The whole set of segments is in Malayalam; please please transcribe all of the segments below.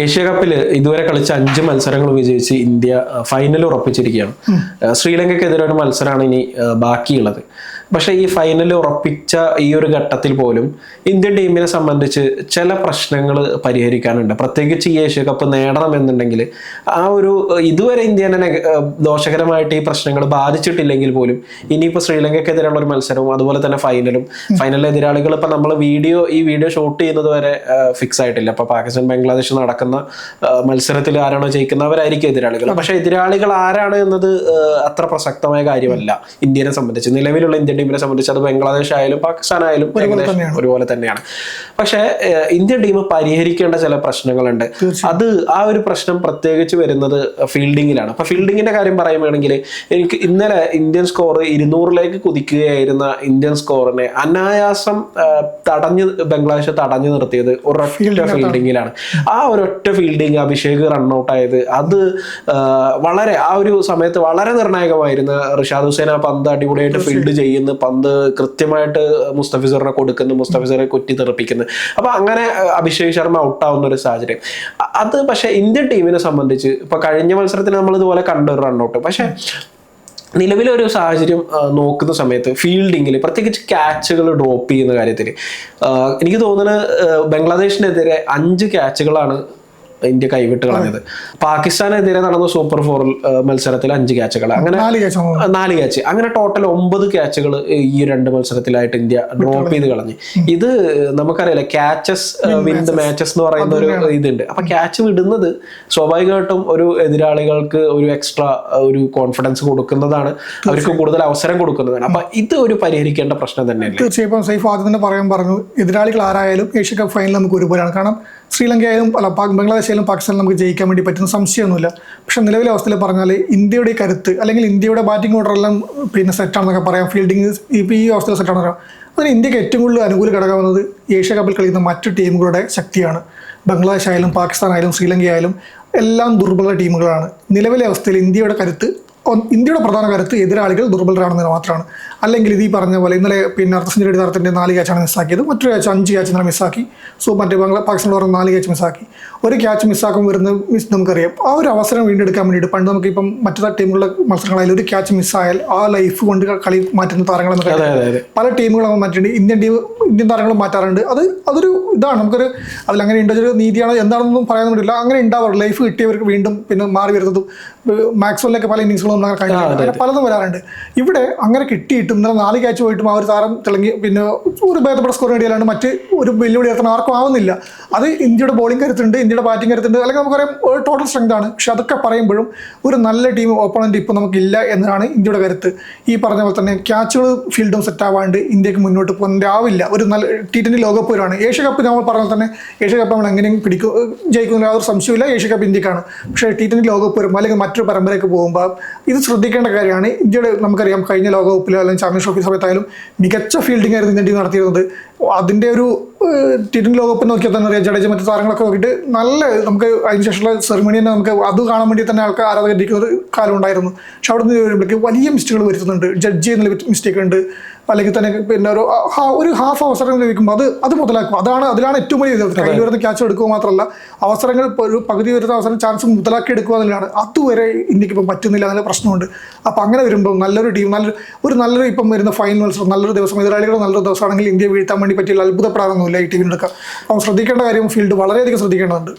ഏഷ്യ കപ്പിൽ ഇതുവരെ കളിച്ച അഞ്ച് മത്സരങ്ങൾ വിജയിച്ച് ഇന്ത്യ ഫൈനൽ ഉറപ്പിച്ചിരിക്കുകയാണ്. ശ്രീലങ്കയ്ക്കെതിരെ ഒരു മത്സരമാണ് ഇനി ബാക്കിയുള്ളത്. പക്ഷേ ഈ ഫൈനൽ ഉറപ്പിച്ച ഈ ഒരു ഘട്ടത്തിൽ പോലും ഇന്ത്യൻ ടീമിനെ സംബന്ധിച്ച് ചില പ്രശ്നങ്ങൾ പരിഹരിക്കാനുണ്ട്. പ്രത്യേകിച്ച് ഈ ഏഷ്യ കപ്പ് നേടണമെന്നുണ്ടെങ്കിൽ ആ ഒരു ഇതുവരെ ഇന്ത്യനെ ദോഷകരമായിട്ട് ഈ പ്രശ്നങ്ങൾ ബാധിച്ചിട്ടില്ലെങ്കിൽ പോലും ഇനിയിപ്പോൾ ശ്രീലങ്കയ്ക്കെതിരെയുള്ള ഒരു മത്സരവും അതുപോലെ തന്നെ ഫൈനലും ഫൈനലിലെ എതിരാളികൾ ഇപ്പം നമ്മൾ വീഡിയോ ഈ വീഡിയോ ഷൂട്ട് ചെയ്യുന്നത് വരെ ഫിക്സ് ആയിട്ടില്ല. അപ്പോൾ പാകിസ്ഥാൻ ബംഗ്ലാദേശ് നടക്കുന്ന മത്സരത്തിൽ ആരാണോ ജയിക്കുന്നവരായിരിക്കും എതിരാളികൾ. പക്ഷേ എതിരാളികൾ ആരാണ് എന്നത് അത്ര പ്രസക്തമായ കാര്യമല്ല. ഇന്ത്യനെ സംബന്ധിച്ച് നിലവിലുള്ള ഇന്ത്യൻ ടീമിനെ സംബന്ധിച്ച് അത് ബംഗ്ലാദേശ് ആയാലും പാകിസ്ഥാൻ ആയാലും ഒരുപോലെ തന്നെയാണ്. പക്ഷേ ഇന്ത്യൻ ടീം പരിഹരിക്കേണ്ട ചില പ്രശ്നങ്ങളുണ്ട്. അത് ആ ഒരു പ്രശ്നം പ്രത്യേകിച്ച് വരുന്നത് ഫീൽഡിങ്ങിലാണ്. അപ്പൊ ഫീൽഡിങ്ങിന്റെ കാര്യം പറയുകയാണെങ്കിൽ എനിക്ക് ഇന്നലെ ഇന്ത്യൻ സ്കോർ ഇരുന്നൂറിലേക്ക് കുതിക്കുകയായിരുന്ന ഇന്ത്യൻ സ്കോറിനെ അനായാസം തടഞ്ഞു ബംഗ്ലാദേശ് തടഞ്ഞു നിർത്തിയത് ഒരൊറ്റ ഫീൽഡിങ്ങിലാണ്. ആ ഒരൊറ്റ ഫീൽഡിങ് അഭിഷേക് റൺഔട്ട് ആയത്. അത് വളരെ ആ ഒരു സമയത്ത് വളരെ നിർണായകമായിരുന്നു. റിഷാദ് ഹുസൈൻ ആ പന്ത് അടിപൊളിയായിട്ട് ഫീൽഡ് ചെയ്യുന്ന. പന്ത് കൃത്യമായിട്ട് മുസ്തഫിസറിനെ കൊടുക്കുന്നു. മുസ്തഫിസറെ കുറ്റി തെറിപ്പിക്കുന്നു. അപ്പൊ അങ്ങനെ അഭിഷേക് ശർമ്മ ഔട്ട് ആവുന്ന ഒരു സാഹചര്യം. അത് പക്ഷെ ഇന്ത്യൻ ടീമിനെ സംബന്ധിച്ച് ഇപ്പൊ കഴിഞ്ഞ മത്സരത്തിൽ നമ്മൾ ഇതുപോലെ കണ്ട ഒരു റൺഔട്ട് പക്ഷെ നിലവിലെ ഒരു സാഹചര്യം നോക്കുന്ന സമയത്ത് ഫീൽഡിങ്ങിൽ പ്രത്യേകിച്ച് ക്യാച്ചുകൾ ഡ്രോപ്പ് ചെയ്യുന്ന കാര്യത്തിൽ എനിക്ക് തോന്നുന്നത് ബംഗ്ലാദേശിനെതിരെ അഞ്ച് ക്യാച്ചുകളാണ് ഇന്ത്യ കൈവിട്ട് കളഞ്ഞത്. പാകിസ്ഥാനെതിരെ നടന്ന സൂപ്പർ ഫോർ മത്സരത്തിൽ അഞ്ച് ക്യാച്ചുകൾ അങ്ങനെ നാല് ക്യാച്ച് അങ്ങനെ ടോട്ടൽ ഒമ്പത് ക്യാച്ചുകൾ ഈ രണ്ട് മത്സരത്തിലായിട്ട് ഇന്ത്യ ഡ്രോപ്പ് ചെയ്ത് കളഞ്ഞു. ഇത് നമുക്കറിയാലോ ക്യാച്ചസ് വിൻ ദ മാച്ചസ് എന്ന് പറയുന്ന ഒരു ഇതുണ്ട്. അപ്പൊ ക്യാച്ച് വിടുന്നത് സ്വാഭാവികമായിട്ടും ഒരു എതിരാളികൾക്ക് ഒരു എക്സ്ട്രാ ഒരു കോൺഫിഡൻസ് കൊടുക്കുന്നതാണ്. അവർക്ക് കൂടുതൽ അവസരം കൊടുക്കുന്നതാണ്. അപ്പൊ ഇത് ഒരു പരിഹരിക്കേണ്ട പ്രശ്നം തന്നെയാണ് തീർച്ചയായും. സൈഫ് ആദ്യം തന്നെ പറയാൻ പറഞ്ഞു എതിരാളികൾ ആരായാലും ഏഷ്യ കപ്പ് ഫൈനൽ നമുക്ക് ഒരുപോലെയാണ്. കാരണം ശ്രീലങ്ക ആയാലും അല്ല ബംഗ്ലാദേശ് ആയാലും പാകിസ്ഥാനിലും നമുക്ക് ജയിക്കാൻ വേണ്ടി പറ്റുന്ന സംശയമൊന്നുമില്ല. പക്ഷെ നിലവിലെ അവസ്ഥയിൽ പറഞ്ഞാൽ ഇന്ത്യയുടെ കരുത്ത് അല്ലെങ്കിൽ ഇന്ത്യയുടെ ബാറ്റിംഗ് ഓർഡർ എല്ലാം പിന്നെ സെറ്റാണെന്നൊക്കെ പറയാം. ഫീൽഡിങ് ഇപ്പോൾ ഈ അവസ്ഥയിൽ സെറ്റാണെന്ന് പറയാം അതിന് ഇന്ത്യയ്ക്ക് ഏറ്റവും കൂടുതൽ അനുകൂല ഘടകമെന്നത് ഏഷ്യ കപ്പിൽ കളിക്കുന്ന മറ്റു ടീമുകളുടെ ശക്തിയാണ്. ബംഗ്ലാദേശ് ആയാലും പാകിസ്ഥാൻ ആയാലും ശ്രീലങ്ക ആയാലും എല്ലാം ദുർബല ടീമുകളാണ്. നിലവിലെ അവസ്ഥയിൽ ഇന്ത്യയുടെ കരുത്ത് ഇന്ത്യയുടെ പ്രധാന കരുത്ത് എതിരാളികൾ ദുർബലരാണെന്ന് മാത്രമാണ്. അല്ലെങ്കിൽ ഇത് ഈ പറഞ്ഞ പോലെ ഇന്നലെ പിന്നെ അർദ്ധ സെഞ്ചുറി താരത്തിന്റെ നാല് ക്യാച്ചാണ് മിസ്സാക്കിയത്. മറ്റൊരു ക്യാച്ച് അഞ്ച് ക്യാച്ച് ഇന്നലെ മിസ്സാക്കി. സോ മറ്റേ ബംഗ്ലാ പാകിസ്ഥാൻ പറഞ്ഞ നാല് ക്യാച്ച് മിസ്സാക്കി. ഒരു ക്യാച്ച് മിസ്സാക്കും വരുന്ന മിസ് നമുക്കറിയാം. ആ ഒരു അവസരം വീണ്ടെടുക്കാൻ വേണ്ടിയിട്ട് പണ്ട് നമുക്ക് ഇപ്പം മറ്റു ടീമുകളുടെ മത്സരങ്ങളായാലും ഒരു ക്യാച്ച് മിസ്സായാൽ ആ ലൈഫ് കൊണ്ട് കളി മാറ്റുന്ന താരങ്ങളെന്ന് പല ടീമുകളും മാറ്റിയിട്ടുണ്ട്. ഇന്ത്യൻ ടീം ഇന്ത്യൻ താരങ്ങൾ മാറ്റാറുണ്ട്. അത് അതൊരു ഇതാണ്. നമുക്കൊരു അതിലങ്ങനെ അങ്ങനെ ഉണ്ടൊരു നീതിയാണോ എന്താണെന്നൊന്നും പറയാൻ പറ്റില്ല. അങ്ങനെ ഉണ്ടാവാറ് ലൈഫ് കിട്ടിയവർക്ക് വീണ്ടും പിന്നെ മാറി വരുന്നതും. മാക്സ്വലിലൊക്കെ പല ഇന്നിങ്സുകളും നമ്മൾ കഴിഞ്ഞിട്ടുണ്ട് അങ്ങനെ പലതും വരാറുണ്ട്. ഇവിടെ അങ്ങനെ കിട്ടിയിട്ടും ഇന്നലെ നാല് ക്യാച്ച് പോയിട്ടും ആ ഒരു താരം തിളങ്ങി പിന്നെ ഒരു ഭേദപ്പെട്ട സ്കോർ നേടിയാലാണ് മറ്റ് ഒരു വെല്ലുവിളി ഉയർത്തണം ആർക്കും ആവുന്നില്ല. അത് ഇന്ത്യയുടെ ബോളിംഗ് കരുത്തുണ്ട് ഇന്ത്യയുടെ ബാറ്റിംഗ് കരുത്തുണ്ട്. അല്ലെങ്കിൽ നമുക്കറിയാം ഒരു ടോട്ടൽ സ്ട്രെങ്ത് ആണ്. പക്ഷെ അതൊക്കെ പറയുമ്പോഴും ഒരു നല്ല ടീം ഓപ്പണന്റ് ഇപ്പോൾ നമുക്കില്ല എന്നതാണ് ഇന്ത്യയുടെ കരുത്ത്. ഈ പറഞ്ഞ പോലെ തന്നെ ക്യാച്ചുകൾ ഫീൽഡും സെറ്റ് ആവാണ്ട് ഇന്ത്യയ്ക്ക് മുന്നോട്ട് പോകാൻ ആവില്ല ഒരു നല്ല ടി ട്വന്റി ലോകകപ്പ് വരുവാണ് ഏഷ്യ കപ്പ് നമ്മൾ പറഞ്ഞ പോലെ തന്നെ ഏഷ്യ കപ്പ് നമ്മൾ എങ്ങനെയും പിടിക്കും ജയിക്കുന്നില്ല ഒരു സംശയമില്ല ഏഷ്യ കപ്പ് ഇന്ത്യക്കാണ്. പക്ഷേ ടി ട്വന്റി ലോകകപ്പ് വരുമ്പോൾ അല്ലെങ്കിൽ മറ്റൊരു പരമ്പരയ്ക്ക് പോകുമ്പോൾ ഇത് ശ്രദ്ധിക്കേണ്ട കാര്യമാണ്. ഇന്ത്യയുടെ നമുക്കറിയാം കഴിഞ്ഞ ലോകകപ്പിലായാലും അല്ലെങ്കിൽ ചാമ്പ്യൻസ് ട്രോഫി സമയത്തായാലും മികച്ച ഫീൽഡിംഗ് ആയിരുന്നു ഇന്ത്യൻ ടീം നടത്തിയിരുന്നത്. അതിന്റെ ഒരു ടി ലോകകപ്പ് നോക്കിയാൽ തന്നെ അറിയാം. ജഡേജ മറ്റു താരങ്ങളൊക്കെ നോക്കിയിട്ട് നല്ല നമുക്ക് അതിനുശേഷമുള്ള സെറിമണി തന്നെ നമുക്ക് അത് കാണാൻ വേണ്ടി തന്നെ ആൾക്കാർ ആരാധകരിക്കുന്ന ഒരു കാലം ഉണ്ടായിരുന്നു. പക്ഷെ അവിടെ നിന്ന് വരുമ്പോഴേക്ക് വലിയ മിസ്റ്റേക്കുകൾ വരുത്തുന്നുണ്ട്. ജഡ്ജ് ചെയ്യുന്ന മിസ്റ്റേക്ക് ഉണ്ട്. അല്ലെങ്കിൽ തന്നെ പിന്നെ ഒരു ഒരു ഹാഫ് അവസരം ലഭിക്കുമ്പോൾ അത് അത് മുതലാക്കും. അതാണ് അതിലാണ് ഏറ്റവും വലിയ ഇത്. കയ്യിൽ വരുന്ന ക്യാച്ച് എടുക്കുക മാത്രമല്ല അവസരങ്ങൾ ഒരു പകുതി വരുന്ന അവസരം ചാൻസ് മുതലാക്കി എടുക്കുക എന്നുള്ളതാണ്. അതുവരെ ഇന്ത്യയ്ക്ക് ഇപ്പം പറ്റുന്നില്ല എന്നുള്ള പ്രശ്നമുണ്ട്. അപ്പം അങ്ങനെ വരുമ്പോൾ നല്ലൊരു ടീം നല്ലൊരു ഒരു നല്ലൊരു ഇപ്പം വരുന്ന ഫൈനൽ മത്സരം നല്ലൊരു ദിവസം എതിരാളികൾ നല്ലൊരു ദിവസമാണെങ്കിൽ ഇന്ത്യ വീഴ്ത്താൻ വേണ്ടി പറ്റിയ അത്ഭുതപ്പെടാനൊന്നുമില്ല ഈ ടീമിനെടുക്കുക അപ്പം ശ്രദ്ധിക്കേണ്ട കാര്യം ഫീൽഡ് വളരെയധികം ശ്രദ്ധിക്കേണ്ടതുണ്ട്.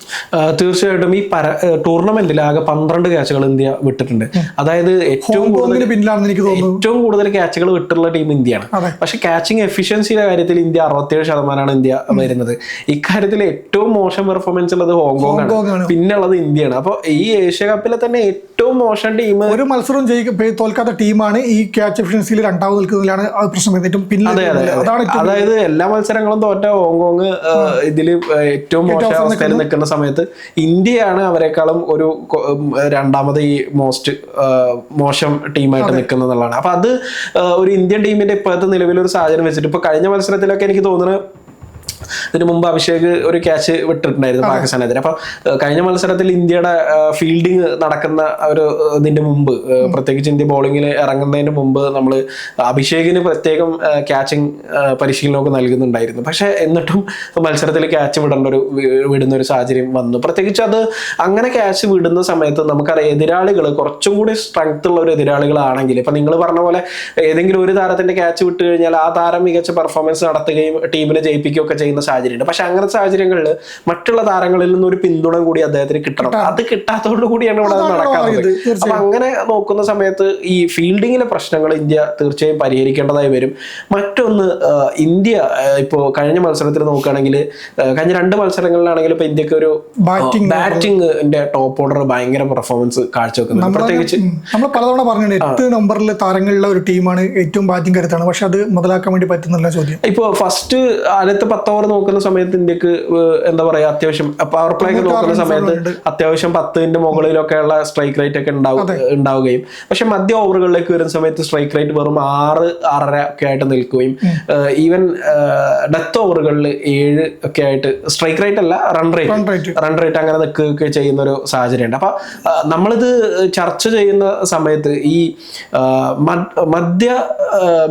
തീർച്ചയായിട്ടും ഈ പര ടൂർണമെന്റിൽ ആകെ പന്ത്രണ്ട് ക്യാച്ചുകൾ ഇന്ത്യ വിട്ടിട്ടുണ്ട്. അതായത് ഏറ്റവും കൂടുതൽ പിന്നിലാണെന്ന് എനിക്ക് തോന്നുന്നു. ഏറ്റവും കൂടുതൽ ക്യാച്ചുകൾ വിട്ടുള്ള ടീം ഇന്ത്യയാണ്. അതെ. പക്ഷെ കാച്ചിങ് എഫിഷ്യൻസിയുടെ കാര്യത്തിൽ ഇന്ത്യ അറുപത്തിയേഴ് ശതമാനമാണ് ഇന്ത്യ വരുന്നത്. ഇക്കാര്യത്തിൽ ഏറ്റവും മോശം പെർഫോമൻസ് ഉള്ളത് ഹോങ്കോങ് ആണ് ആണ്. പിന്നെ ഉള്ളത് ഇന്ത്യയാണ്. അപ്പൊ ഈ ഏഷ്യ കപ്പിലെ തന്നെ ഏറ്റവും മോശം ടീം. ഒരു മത്സരം ജയിക്ക തോൽക്കാത്ത ടീമാണ് ഈ ക്യാച്ച് എഫിഷ്യൻസിയിൽ രണ്ടാമത് നിൽക്കുന്നതിലാണ് പ്രശ്നം. അതാണ് അതായത് എല്ലാ മത്സരങ്ങളും തോറ്റ ഹോങ്കോങ് ഇതിൽ ഏറ്റവും മോശം അവസ്ഥയിൽ നിൽക്കുന്ന സമയത്ത് ഇന്ത്യയാണ് അവരെക്കാളും ഒരു രണ്ടാമത് ഈ മോസ്റ്റ് മോശം ടീമായിട്ട് നിൽക്കുന്നത് എന്നുള്ളതാണ്. അപ്പൊ അത് ഒരു ഇന്ത്യൻ ടീമിന്റെ ഇപ്പോഴത്തെ നിലവിലൊരു സാഹചര്യം വെച്ചിട്ട് ഇപ്പൊ കഴിഞ്ഞ മത്സരത്തിലൊക്കെ എനിക്ക് തോന്നുന്നത് ഇതിനു മുമ്പ് അഭിഷേക് ഒരു ക്യാച്ച് വിട്ടിട്ടുണ്ടായിരുന്നു പാകിസ്ഥാനെതിരെ. അപ്പൊ കഴിഞ്ഞ മത്സരത്തിൽ ഇന്ത്യയുടെ ഫീൽഡിങ് നടക്കുന്ന ഒരു ഇതിന്റെ മുമ്പ് പ്രത്യേകിച്ച് ഇന്ത്യ ബോളിങ്ങിൽ ഇറങ്ങുന്നതിന് മുമ്പ് നമ്മൾ അഭിഷേകിന് പ്രത്യേകം ക്യാച്ചിങ് പരിശീലനമൊക്കെ നൽകുന്നുണ്ടായിരുന്നു. പക്ഷെ എന്നിട്ടും മത്സരത്തിൽ ക്യാച്ച് വിടേണ്ട ഒരു വിടുന്ന ഒരു സാഹചര്യം വന്നു. പ്രത്യേകിച്ച് അത് അങ്ങനെ ക്യാച്ച് വിടുന്ന സമയത്ത് നമുക്കറിയാം എതിരാളികൾ കുറച്ചും കൂടി സ്ട്രെങ്ത് ഉള്ള ഒരു എതിരാളികളാണെങ്കിൽ ഇപ്പൊ നിങ്ങൾ പറഞ്ഞ പോലെ ഏതെങ്കിലും ഒരു താരത്തിന്റെ ക്യാച്ച് വിട്ട് കഴിഞ്ഞാൽ ആ താരം മികച്ച പെർഫോമൻസ് നടത്തുകയും ടീമിനെ ജയിപ്പിക്കുകയൊക്കെ ചെയ്യുന്ന സാഹചര്യമുണ്ട്. പക്ഷെ അങ്ങനത്തെ സാഹചര്യങ്ങളിൽ മറ്റുള്ള താരങ്ങളിൽ നിന്ന് ഒരു പിന്തുണ കൂടി അദ്ദേഹത്തിന് കിട്ടണം. അത് കിട്ടാത്തതോട് കൂടിയാണ് ഇവിടെ തീർച്ചയായും. അപ്പൊ അങ്ങനെ നോക്കുന്ന സമയത്ത് ഈ ഫീൽഡിങ്ങിലെ പ്രശ്നങ്ങൾ ഇന്ത്യ തീർച്ചയായും പരിഹരിക്കേണ്ടതായി വരും. മറ്റൊന്ന് ഇന്ത്യ ഇപ്പോ കഴിഞ്ഞ മത്സരത്തിൽ നോക്കുകയാണെങ്കിൽ കഴിഞ്ഞ രണ്ട് മത്സരങ്ങളിലാണെങ്കിൽ ഇപ്പൊ ഇന്ത്യയ്ക്ക് ഒരു ബാറ്റിംഗിന്റെ ടോപ്പ് ഓർഡർ ഭയങ്കര പെർഫോമൻസ് കാഴ്ചവെക്കുന്നത് പ്രത്യേകിച്ച് നമ്മൾ പലതവണ പറഞ്ഞിട്ടുണ്ട് എട്ട് നമ്പറിൽ താരങ്ങളുള്ള ഒരു ടീമാണ് ഏറ്റവും ബാറ്റിംഗ് കരുത്താണ്. പക്ഷെ അത് മുതലാക്കാൻ വേണ്ടി പറ്റുന്നില്ല ചോദ്യം. ഇപ്പൊ ഫസ്റ്റ് ആദ്യത്തെ പത്ത് ഓവർ നോക്കുന്ന സമയത്ത് ഇന്ത്യയ്ക്ക് എന്താ പറയാ അത്യാവശ്യം പവർ പ്ലേ ഒക്കെ നോക്കുന്ന സമയത്ത് അത്യാവശ്യം പത്തിന്റെ മുകളിലൊക്കെയുള്ള സ്ട്രൈക്ക് റേറ്റ് ഒക്കെ ഉണ്ടാവും ഉണ്ടാവുകയും. പക്ഷെ മധ്യ ഓവറുകളിലേക്ക് വരുന്ന സമയത്ത് സ്ട്രൈക്ക് റേറ്റ് വെറും ആറ് ആറര ഒക്കെ ആയിട്ട് നിൽക്കുകയും ഈവൻ ഡെത്ത് ഓവറുകളിൽ ഏഴ് ഒക്കെ ആയിട്ട് സ്ട്രൈക്ക് റേറ്റ് അല്ല റൺ റേറ്റ് റൺ റേറ്റ് അങ്ങനെ നിൽക്കുകയൊക്കെ ചെയ്യുന്ന ഒരു സാഹചര്യമുണ്ട്. അപ്പൊ നമ്മളിത് ചർച്ച ചെയ്യുന്ന സമയത്ത് ഈ മധ്യ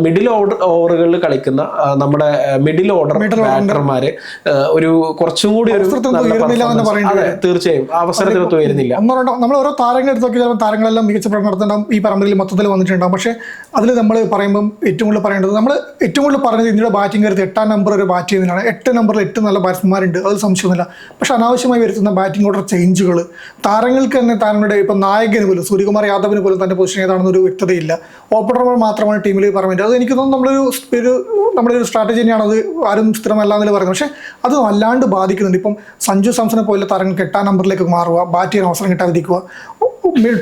മിഡിൽ ഓർഡർ ഓവറുകളിൽ കളിക്കുന്ന നമ്മുടെ മിഡിൽ ഓർഡർ ബാറ്റർമാര് ഒരു കുറച്ചും കൂടി ഒരു തീർച്ചയായും. അവസരത്തിനൊത്ത് വരുന്നില്ല നമ്മൾ ഓരോ താരങ്ങൾ എടുത്തൊക്കെ ചിലപ്പോൾ താരങ്ങളെല്ലാം മികച്ച പ്രകടനം നടത്തുന്നുണ്ടാവും ഈ പരമ്പരയിൽ മൊത്തത്തിൽ വന്നിട്ടുണ്ടാവും. പക്ഷേ അതിൽ നമ്മൾ പറയുമ്പോൾ ഏറ്റവും കൂടുതൽ പറയേണ്ടത് നമ്മൾ ഏറ്റവും കൂടുതൽ പറഞ്ഞത് ഇന്ത്യയുടെ ബാറ്റിംഗ് കരുത്ത് എട്ടാം നമ്പർ ഒരു ബാറ്റ് ചെയ്യുന്നതിനാണ്. എട്ട് നമ്പറിൽ എട്ട് നല്ല ബാറ്റ്സ്മാരുണ്ട് അത് സംശയമൊന്നുമില്ല. പക്ഷെ അനാവശ്യമായി വരുത്തുന്ന ബാറ്റിംഗ് ഓർഡർ ചേഞ്ചുകൾ താരങ്ങൾക്ക് തന്നെ താരങ്ങളുടെ ഇപ്പം നായകന് പോലും സൂര്യകുമാർ യാദവിന് പോലും തന്റെ പൊസിഷൻ ഏതാണെന്നൊരു വ്യക്തതയില്ല. ഓപ്പണർമാർ മാത്രമാണ് ടീമിൽ പറഞ്ഞത് അത് എനിക്ക് തോന്നുന്നു നമ്മളൊരു ഒരു നമ്മുടെ ഒരു സ്ട്രാറ്റജി തന്നെയാണ്. അത് ആരും സ്ഥിരമല്ല എന്നതിൽ പറയുന്നത് പക്ഷേ അത് വല്ലാണ്ട് ബാധിക്കുന്നുണ്ട്. ഇപ്പം സഞ്ജു സാംസനെ പോലെ താരങ്ങൾക്ക് എട്ടാം നമ്പറിലേക്ക് മാറുക ബാറ്റ് ചെയ്യാൻ അവസരം കിട്ടാതിരിക്കുക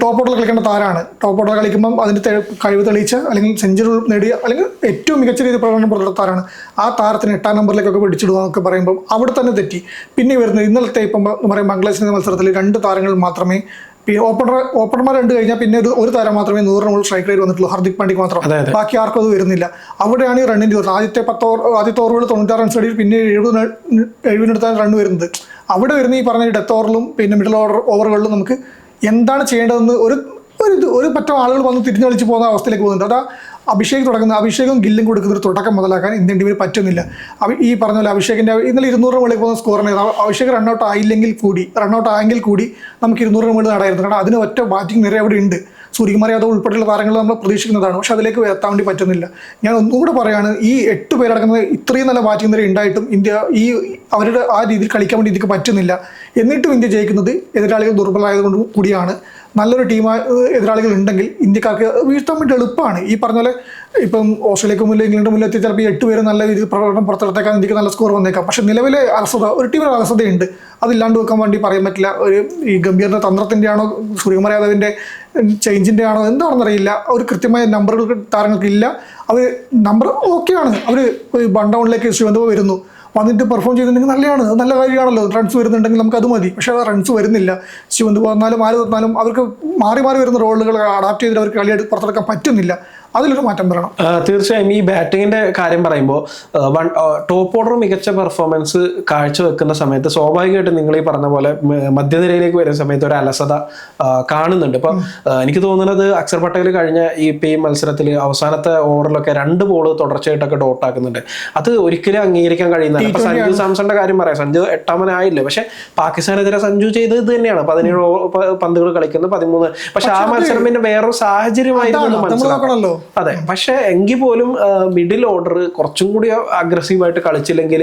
ടോപ്പ് ഓർഡർ കളിക്കേണ്ട താരമാണ് ടോപ്പ് ഓർഡർ കളിക്കുമ്പം അതിന്റെ കഴിവ് തെളിയിച്ച അല്ലെങ്കിൽ സെഞ്ചുറി നേടിയ അല്ലെങ്കിൽ ഏറ്റവും മികച്ച രീതിയിൽ പ്രകടനം പുറത്തെടുത്ത താരമാണ് ആ താരത്തിന് എട്ടാം നമ്പറിലേക്കൊക്കെ പിടിച്ചിടുക എന്നൊക്കെ പറയുമ്പോൾ അവിടെ തന്നെ തെറ്റി. പിന്നെ വരുന്നത് ഇന്നലത്തെ ഇപ്പം എന്ന് പറയും ബംഗ്ലാദേശിന്റെ മത്സരത്തിൽ രണ്ട് താരങ്ങൾ മാത്രമേ പിന്നെ ഓപ്പണർ ഓപ്പണർമാർ രണ്ട് കഴിഞ്ഞാൽ പിന്നെ ഒരു ഒരു താരം മാത്രമേ നൂറിന് മുകളിൽ സ്ട്രൈക്ക് റേറ്റ് വന്നിട്ടുള്ളൂ ഹർദിക് പാണ്ഡ്യക്ക് മാത്രം. ബാക്കി ആർക്കും അത് വരുന്നില്ല. അവിടെയാണ് ഈ റണ്ണിന്റെ വരുന്നത് ആദ്യത്തെ പത്ത് ഓവർ ആദ്യത്തെ ഓവറുകൾ തൊണ്ണൂറ്റാറ് റൺസ് അടിയിൽ പിന്നെ എഴുപത് എഴുപതിനടുത്താണ് റൺ വരുന്നത്. അവിടെ വരുന്ന ഈ പറഞ്ഞ ഡെത്ത് ഓവറിലും പിന്നെ മിഡിൽ ഓർഡർ ഓവറുകളിലും നമുക്ക് എന്താണ് ചെയ്യേണ്ടതെന്ന് ഒരു ഒരു ഒരു പറ്റം ആളുകൾ വന്ന് തിരിഞ്ഞു കളിച്ച് പോകുന്ന അവസ്ഥയിലേക്ക് പോകുന്നുണ്ട്. അതാ അഭിഷേക് തുടങ്ങുന്ന. അഭിഷേകും ഗില്ലും കൊടുക്കുന്ന ഒരു തുടക്കം മുതലാക്കാൻ ഇന്ത്യൻ ടീമിന് പറ്റുന്നില്ല. ഈ പറഞ്ഞ പോലെ അഭിഷേകിന്റെ ഇന്നലെ ഇരുന്നൂറ് മുകളിൽ പോകുന്ന സ്കോറിനെ അഭിഷേക് റണ്ണൗട്ട് ആയില്ലെങ്കിൽ കൂടി റണ്ണൗട്ട് ആയെങ്കിൽ കൂടി നമുക്ക് ഇരുന്നൂറ് മുകളിൽ നേടായിരുന്നു കാരണം അതിന് ഒറ്റ ബാറ്റിംഗ് നിര അവിടെ ഉണ്ട്. സൂര്യകുമാർ യാദവ് ഉൾപ്പെടെയുള്ള താരങ്ങൾ നമ്മൾ പ്രതീക്ഷിക്കുന്നതാണ്. പക്ഷെ അതിലേക്ക് എത്താൻ വേണ്ടി പറ്റുന്നില്ല. ഞാൻ ഒന്നും കൂടെ പറയാണ് ഈ എട്ട് പേരടങ്ങുന്ന ഇത്രയും നല്ല ബാറ്റിംഗ് നിര ഉണ്ടായിട്ടും ഇന്ത്യ ഈ അവരുടെ ആ രീതിയിൽ കളിക്കാൻ വേണ്ടി ഇന്ത്യയ്ക്ക് പറ്റുന്നില്ല. എന്നിട്ടും ഇന്ത്യ ജയിക്കുന്നത് എതിരാളികൾ ദുർബലമായതുകൊണ്ട് കൂടിയാണ്. നല്ലൊരു ടീം എതിരാളികൾ ഉണ്ടെങ്കിൽ ഇന്ത്യക്കാർക്ക് വീഴ്ത്താൻ വേണ്ടി എളുപ്പമാണ്. ഈ പറഞ്ഞ പോലെ ഇപ്പം ഓസ്ട്രേലിയക്ക് മുന്നിൽ ഇംഗ്ലണ്ട് മുന്നിൽ എത്തി ചിലപ്പോൾ എട്ട് പേര് നല്ല രീതിയിൽ പ്രകടനം പുറത്തെടുത്തേക്കാൻ എനിക്ക് നല്ല സ്കോർ വന്നേക്കാം. പക്ഷെ നിലവിലെ അലസത ഒരു ടീമിന് അലസതയുണ്ട്. അതില്ലാണ്ട് വെക്കാൻ വേണ്ടി പറയാൻ പറ്റില്ല. ഒരു ഈ ഗംഭീറിന്റെ തന്ത്രത്തിന്റെ ആണോ സൂര്യകുമാർ യാദവിന്റെ ചേഞ്ചിന്റെ ആണോ എന്താണെന്നറിയില്ല. ഒരു കൃത്യമായ നമ്പറുകൾ താരങ്ങൾക്കില്ല അവർ നമ്പർ ഓക്കെയാണ് അവർ ഡൗണിലേക്ക് ശിവന്ത് വരുന്നു. വന്നിട്ട് പെർഫോം ചെയ്തിട്ടുണ്ടെങ്കിൽ നല്ലതാണ്. നല്ല കാര്യമാണല്ലോ. റൺസ് വരുന്നുണ്ടെങ്കിൽ നമുക്ക് അത് മതി. പക്ഷേ അത് റൺസ് വരുന്നില്ല. ശിവന്തു വന്നാലും ആര് വന്നാലും അവർക്ക് മാറി മാറി വരുന്ന റോളുകൾ അഡാപ്റ്റ് ചെയ്തിട്ട് അവർക്ക് കളിയായിട്ട് പുറത്തെടുക്കാൻ പറ്റുന്നില്ല. അതിലൊരു മാറ്റം വരണം. തീർച്ചയായും ഈ ബാറ്റിങ്ങിന്റെ കാര്യം പറയുമ്പോൾ ടോപ്പ് ഓർഡർ മികച്ച പെർഫോമൻസ് കാഴ്ചവെക്കുന്ന സമയത്ത് സ്വാഭാവികമായിട്ടും നിങ്ങൾ ഈ പറഞ്ഞ പോലെ മധ്യനിരയിലേക്ക് വരുന്ന സമയത്ത് ഒരു അലസത കാണുന്നുണ്ട്. ഇപ്പൊ എനിക്ക് തോന്നുന്നത് അക്സർ പട്ടേൽ കഴിഞ്ഞ ഈ പി മത്സരത്തിൽ അവസാനത്തെ ഓവറിലൊക്കെ രണ്ട് ബോൾ തുടർച്ചയായിട്ടൊക്കെ ഡോട്ട് ആക്കുന്നുണ്ട്. അത് ഒരിക്കലും അംഗീകരിക്കാൻ കഴിയുന്നില്ല. ഇപ്പൊ സഞ്ജു സാംസന്റെ കാര്യം പറയാം. സഞ്ജു എട്ടാമനായില്ലേ? പക്ഷെ പാകിസ്ഥാനെതിരെ സഞ്ജു ചെയ്ത് ഇത് തന്നെയാണ്. പതിനേഴ് പന്തുകൾ കളിക്കുന്നത് പതിമൂന്ന്. പക്ഷെ ആ മത്സരം പിന്നെ വേറൊരു സാഹചര്യമായിരുന്നു എന്ന് നമ്മൾ മനസ്സിലാക്കാം. നോക്കണമല്ലോ അതെ. പക്ഷെ എങ്കിൽ പോലും മിഡിൽ ഓർഡർ കുറച്ചും കൂടി അഗ്രസീവായിട്ട് കളിച്ചില്ലെങ്കിൽ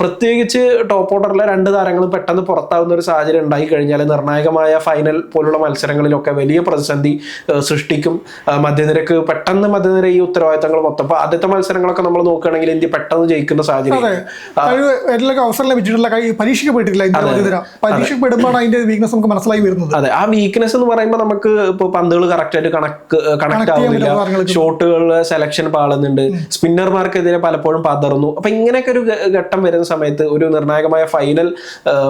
പ്രത്യേകിച്ച് ടോപ്പ് ഓർഡറിലെ രണ്ട് താരങ്ങൾ പെട്ടെന്ന് പുറത്താവുന്ന ഒരു സാഹചര്യം ഉണ്ടായി കഴിഞ്ഞാൽ നിർണായകമായ ഫൈനൽ പോലുള്ള മത്സരങ്ങളിലൊക്കെ വലിയ പ്രതിസന്ധി സൃഷ്ടിക്കും. മധ്യനിരക്ക് പെട്ടെന്ന് മധ്യനിര ഈ ഉത്തരവാദിത്തങ്ങൾ മൊത്തം. അപ്പൊ ആദ്യത്തെ മത്സരങ്ങളൊക്കെ നമ്മൾ നോക്കുകയാണെങ്കിൽ ഇന്ത്യ പെട്ടെന്ന് ജയിക്കുന്ന സാഹചര്യം അവസരം ലഭിച്ചിട്ടില്ല പരീക്ഷിക്കപ്പെട്ടിട്ടില്ല അതിന്റെ വീക്ക്നസ് നമുക്ക് മനസ്സിലായി വരുന്നത്. അതെ. ആ വീക്ക്നെസ് എന്ന് പറയുമ്പോൾ നമുക്ക് ഇപ്പോൾ പന്തുകൾ കറക്റ്റ് ആയിട്ട് കണക്ക് കണക്ട് ആവുന്നില്ല. ഷോട്ടുകളിൽ സെലക്ഷൻ പാളുന്നുണ്ട്. സ്പിന്നർമാർക്കെതിരെ പലപ്പോഴും പതറുന്നു. അപ്പൊ ഇങ്ങനെയൊക്കെ ഒരു ഘട്ടം വരുന്ന സമയത്ത് ഒരു നിർണായകമായ ഫൈനൽ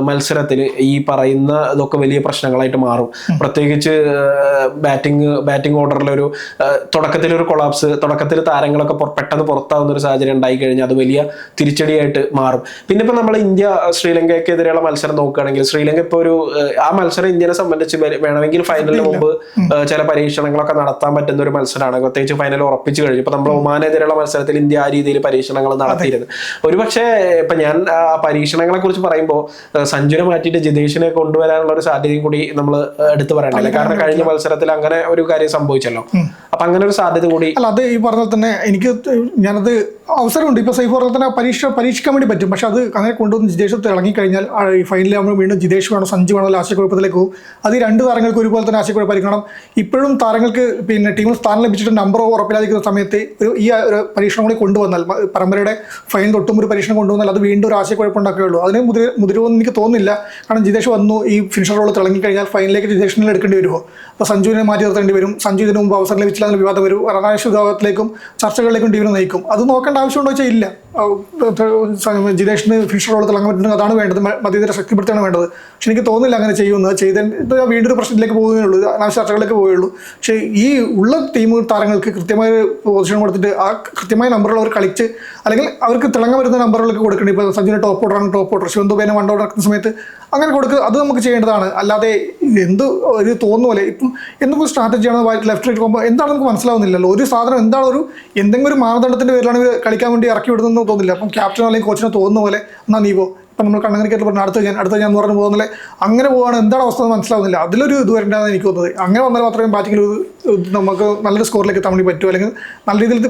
മത്സരത്തിൽ ഈ പറയുന്ന ഇതൊക്കെ വലിയ പ്രശ്നങ്ങളായിട്ട് മാറും. പ്രത്യേകിച്ച് ബാറ്റിംഗ് ബാറ്റിംഗ് ഓർഡറിലൊരു തുടക്കത്തിൽ ഒരു കൊളാപ്സ് തുടക്കത്തിൽ താരങ്ങളൊക്കെ പെട്ടെന്ന് പുറത്താവുന്ന ഒരു സാഹചര്യം ഉണ്ടായി കഴിഞ്ഞാൽ അത് വലിയ തിരിച്ചടിയായിട്ട് മാറും. പിന്നെ ഇപ്പൊ നമ്മൾ ഇന്ത്യ ശ്രീലങ്കയ്ക്കെതിരെയുള്ള മത്സരം നോക്കുകയാണെങ്കിൽ ശ്രീലങ്ക ഇപ്പൊ ഒരു ആ മത്സരം ഇന്ത്യനെ സംബന്ധിച്ച് വേണമെങ്കിൽ ഫൈനലിന് മുമ്പ് ചില പരീക്ഷണങ്ങളൊക്കെ നടത്താൻ പറ്റുന്ന ഒരു മത്സരമാണ്. പ്രത്യേകിച്ച് ഫൈനൽ ഉറപ്പിച്ചു കഴിഞ്ഞു. ഇപ്പൊ നമ്മൾ ഒമാനെതിരെയുള്ള മത്സരത്തിൽ ഇന്ത്യ ആ രീതിയിൽ പരീക്ഷണങ്ങൾ നടത്തിയിരുന്നു. ഒരുപക്ഷെ ഇപ്പൊ ഞാൻ ആ പരീക്ഷണങ്ങളെ കുറിച്ച് പറയുമ്പോൾ സഞ്ജുനെ മാറ്റിയിട്ട് ജിതേഷിനെ കൊണ്ടുവരാനുള്ള ഒരു സാധ്യതയും കൂടി നമ്മൾ എടുത്തു പറയണ്ടല്ലേ? കാരണം കഴിഞ്ഞ മത്സരത്തിൽ അങ്ങനെ ഒരു കാര്യം സംഭവിച്ചല്ലോ. അപ്പൊ അങ്ങനെ ഒരു സാധ്യത കൂടി അല്ല അത് ഈ പറഞ്ഞ തന്നെ എനിക്ക് ഞാനത് അവസരമുണ്ട്. ഇപ്പൊ സൈഫ് പറഞ്ഞ തന്നെ പരീക്ഷ പരീക്ഷിക്കാൻ വേണ്ടി പറ്റും. പക്ഷെ അത് അങ്ങനെ കൊണ്ടുവന്ന് ജിതേഷ് ഇറങ്ങിക്കഴിഞ്ഞാൽ കഴിഞ്ഞാൽ ഈ ഫൈനലിൽ നമ്മൾ വീണ്ടും ജിതേഷ് വേണോ സഞ്ജു വേണോ ആശയക്കുഴപ്പത്തിലേക്ക് പോകും. അത് ഈ രണ്ട് താരങ്ങൾക്ക് ഒരുപോലെ തന്നെ ആശയക്കുഴപ്പമായിരിക്കണം ഇപ്പോഴും താരങ്ങൾക്ക് പിന്നെ ടീമിൽ സ്ഥാനം ലഭിച്ചിട്ട് നമ്പർ ഉറപ്പില്ലാതിരിക്കുന്ന സമയത്ത് ഒരു ഈ ഒരു പരീക്ഷണം കൂടി കൊണ്ടുവന്നാൽ പരമ്പരയുടെ ഫൈൻ തൊട്ടും ഒരു പരീക്ഷണം കൊണ്ടുവന്നാൽ അത് വീണ്ടും ഒരു ആശയക്കുഴപ്പമുണ്ടാക്കുകയുള്ളൂ. അതിന് മുതിര മുതിരുമെന്ന് എനിക്ക് തോന്നുന്നില്ല. കാരണം ജിതേഷ് വന്നു ഈ ഫിനിഷർ റോൾ തിളങ്ങിക്കഴിഞ്ഞാൽ ഫൈനലിലേക്ക് ജിതേഷിനെ എടുക്കേണ്ടി വരുമോ? അപ്പോൾ സഞ്ജുവിനെ മാറ്റി നിർത്തേണ്ടി വരും. സഞ്ജു ഇതിനു മുമ്പ് അവസരം ലഭിച്ചില്ല വിവാദം വരും. രണാശ വിഭാഗത്തിലേക്കും ചർച്ചകളിലേക്കും ടീമിനെ നയിക്കും. അത് നോക്കേണ്ട ആവശ്യമുണ്ടോ വെച്ചാൽ ഇല്ല. ജിതേഷിന് ഫിനിഷർ റോൾ തിളങ്ങാൻ പറ്റുന്നത് അതാണ് വേണ്ടത്. മധ്യതര ശക്തിപ്പെടുത്താണ് വേണ്ടത്. പക്ഷെ എനിക്ക് തോന്നുന്നില്ല അങ്ങനെ ചെയ്യുന്നത് ചെയ്ത ഇത് വീണ്ടും ഒരു പ്രശ്നത്തിലേക്ക് പോകുന്നേ ഉള്ളൂ. അനാവശ്യ ചർച്ചകളിലേക്ക് പോയുള്ളൂ പക്ഷേ ഈ ഉള്ള ടീം താരങ്ങൾക്ക് കൃത്യമായ പൊസിഷൻ കൊടുത്തിട്ട് ആ കൃത്യമായ നമ്പറുകൾ അവർ കളിച്ച് അല്ലെങ്കിൽ അവർക്ക് തിളങ്ങാൻ വരുന്ന നമ്പറുകളൊക്കെ കൊടുക്കണം. ഇപ്പോൾ സഞ്ജുവിന് ടോപ്പ് ഓർഡറാണ് ടോപ്പ് ഓർഡർ ശിവന്തുബേനെ വൺ ഓർഡർ നടക്കുന്ന സമയത്ത് അങ്ങനെ കൊടുക്കുക അത് നമുക്ക് ചെയ്യേണ്ടതാണ്. അല്ലാതെ എന്ത് ഒരു തോന്നുന്ന പോലെ ഇപ്പം എന്തെങ്കിലും സ്ട്രാറ്റജിയാണ് ലെഫ്റ്റ് റൈറ്റ് പോകുമ്പോൾ എന്താണ് നമുക്ക് മനസ്സിലാവുന്നില്ലല്ലോ. ഒരു സാധനം എന്താണ് ഒരു എന്തെങ്കിലും ഒരു മാനദണ്ഡത്തിന്റെ പേരിലാണ് ഇവർ കളിക്കാൻ വേണ്ടി ഇറക്കി വിടുന്നതെന്ന് തോന്നുന്നില്ല. അപ്പം ക്യാപ്റ്റൻ അല്ലെങ്കിൽ കോച്ചിനെ തോന്നുന്ന പോലെ എന്നാ നീ പോ. ഇപ്പം നമ്മൾ കണ്ണങ്ങനിക്കത്തിൽ പറഞ്ഞ അടുത്ത ഞാൻ അടുത്ത ഞാൻ എന്ന് പറഞ്ഞു പോകുന്നില്ലേ അങ്ങനെ പോവാണ്. എന്താണ് അവസ്ഥ എന്ന് മനസ്സിലാവുന്നില്ല. അതിലൊരു ഇത് വരേണ്ടതെന്ന് എനിക്ക് തോന്നുന്നത്. അങ്ങനെ വന്നാൽ മാത്രമേ ബാറ്റിങ്ങിൽ നമുക്ക് നല്ലൊരു സ്കോറിലേക്ക് എത്താൻ വേണ്ടി പറ്റൂ. അല്ലെങ്കിൽ നല്ല രീതിയിൽ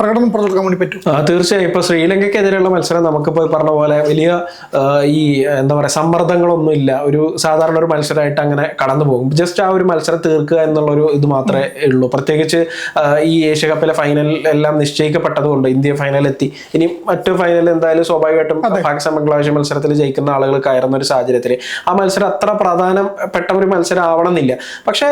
പ്രകടനം പുറത്തെടുക്കാൻ വേണ്ടി പറ്റും. തീർച്ചയായും. ഇപ്പൊ ശ്രീലങ്കയ്ക്കെതിരെയുള്ള മത്സരം നമുക്കിപ്പോ ഈ പറഞ്ഞ പോലെ വലിയ ഈ എന്താ പറയാ സമ്മർദ്ദങ്ങളൊന്നും ഇല്ല. ഒരു സാധാരണ ഒരു മത്സരമായിട്ട് അങ്ങനെ കടന്നു പോകും. ജസ്റ്റ് ആ ഒരു മത്സരം തീർക്കുക എന്നുള്ള ഒരു ഇത് മാത്രമേ ഉള്ളൂ. പ്രത്യേകിച്ച് ഈ ഏഷ്യ കപ്പിലെ ഫൈനൽ എല്ലാം നിശ്ചയിക്കപ്പെട്ടതുകൊണ്ട് ഇന്ത്യ ഫൈനൽ എത്തി. ഇനി മറ്റു ഫൈനൽ എന്തായാലും സ്വാഭാവികമായിട്ടും പാകിസ്ഥാൻ ബംഗ്ലാദേശ് മത്സരത്തിൽ ജയിക്കുന്ന ആളുകൾ കയറുന്ന ഒരു സാഹചര്യത്തിൽ ആ മത്സരം അത്ര പ്രധാനപ്പെട്ട ഒരു മത്സരം ആവണമെന്നില്ല. പക്ഷേ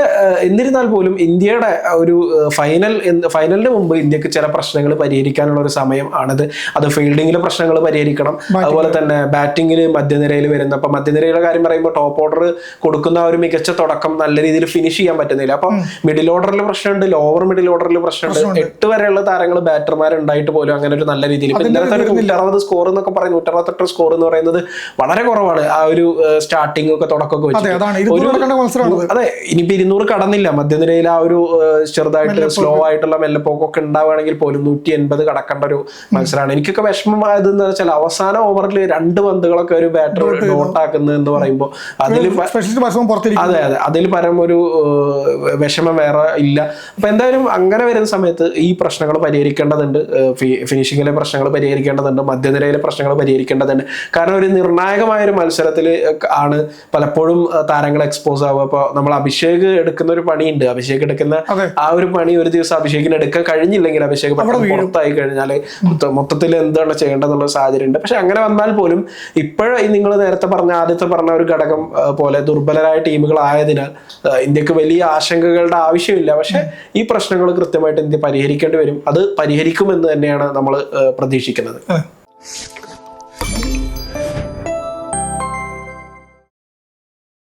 എന്നിരുന്നാൽ പോലും ഇന്ത്യയുടെ ഒരു ഫൈനൽ ഫൈനലിന് മുമ്പ് ഇന്ത്യയ്ക്ക് ചില പ്രശ്നങ്ങൾ പരിഹരിക്കാനുള്ള ഒരു സമയം ആണിത്. അത് ഫീൽഡിങ്ങിലെ പ്രശ്നങ്ങൾ പരിഹരിക്കണം. അതുപോലെ തന്നെ ബാറ്റിങ്ങിൽ മധ്യനിരയിൽ വരുന്ന അപ്പൊ മധ്യനിരയുടെ കാര്യം പറയുമ്പോൾ ടോപ്പ് ഓർഡർ കൊടുക്കുന്ന ആ ഒരു മികച്ച തുടക്കം നല്ല രീതിയിൽ ഫിനിഷ് ചെയ്യാൻ പറ്റുന്നില്ല. അപ്പം മിഡിൽ ഓർഡറിൽ പ്രശ്നമുണ്ട് ലോവർ മിഡിൽ ഓർഡറിൽ പ്രശ്നമുണ്ട്. എട്ട് വരെയുള്ള താരങ്ങൾ ബാറ്റർമാർ ഉണ്ടായിട്ട് പോലും അങ്ങനെ ഒരു നല്ല രീതിയിൽ ഇപ്പൊ ഇന്നലത്തെ ഒരു നൂറ്ററുപത് സ്കോർ എന്നൊക്കെ പറയും നൂറ്ററുപത്തെട്ട് സ്കോർ എന്ന് പറയുന്നത് വളരെ കുറവാണ്. ആ ഒരു സ്റ്റാർട്ടിംഗ് ഒക്കെ തുടക്കമൊക്കെ മത്സരമാണ്. അതെ ഇനിയിപ്പോ ഇരുന്നൂറ് കടന്നില്ല. മധ്യനിരയിൽ ആ ഒരു ചെറുതായിട്ട് സ്ലോ ആയിട്ടുള്ള മെല്ലപ്പോക്കൊക്കെ ഉണ്ടാവുകയാണെങ്കിൽ പോലും നൂറ്റി എൺപത് കടക്കേണ്ട ഒരു മത്സരമാണ്. എനിക്കൊക്കെ വിഷമമായത് എന്ന് വെച്ചാൽ അവസാന ഓവറിൽ രണ്ട് പന്തുകളൊക്കെ ഒരു ബാറ്റർ ഡോട്ടാക്കുന്നത് എന്ന് പറയുമ്പോൾ അതിൽ അതെ അതെ. അതിൽ പരം ഒരു വിഷമം വേറെ ഇല്ല. അപ്പൊ എന്തായാലും അങ്ങനെ വരുന്ന സമയത്ത് ഈ പ്രശ്നങ്ങൾ പരിഹരിക്കേണ്ടതുണ്ട്. ഫിനിഷിങ്ങിലെ പ്രശ്നങ്ങൾ പരിഹരിക്കേണ്ടതുണ്ട്. മധ്യനിരയിലെ പ്രശ്നങ്ങൾ പരിഹരിക്കേണ്ടതുണ്ട്. കാരണം ഒരു നിർണായകമായ ഒരു മത്സരത്തിൽ ആണ് പലപ്പോഴും താരങ്ങൾ എക്സ്പോസ് ആവുക. അപ്പോൾ നമ്മൾ അഭിഷേക് എടുക്കുന്ന ഒരു പണിയുണ്ട്. അഭിഷേക് എടുക്കുന്ന ആ ഒരു പണി ഒരു ദിവസം അഭിഷേകിന് എടുക്കാൻ കഴിഞ്ഞില്ലെങ്കിൽ അഭിഷേക് പുറത്തായി കഴിഞ്ഞാൽ മൊത്തത്തിൽ എന്താണ് ചെയ്യേണ്ടതെന്നുള്ള സാഹചര്യം ഉണ്ട് പക്ഷെ അങ്ങനെ വന്നാൽ പോലും ഇപ്പോഴും നിങ്ങൾ നേരത്തെ പറഞ്ഞ ആദ്യത്തെ പറഞ്ഞ ഒരു ഘടകം പോലെ ദുർബലരായ ടീമുകളായതിനാൽ ഇന്ത്യയ്ക്ക് വലിയ ആശങ്കകളുടെ ആവശ്യമില്ല. പക്ഷെ ഈ പ്രശ്നങ്ങൾ കൃത്യമായിട്ട് ഇന്ത്യ പരിഹരിക്കേണ്ടി വരും. അത് പരിഹരിക്കുമെന്ന് തന്നെയാണ് നമ്മൾ പ്രതീക്ഷിക്കുന്നത്.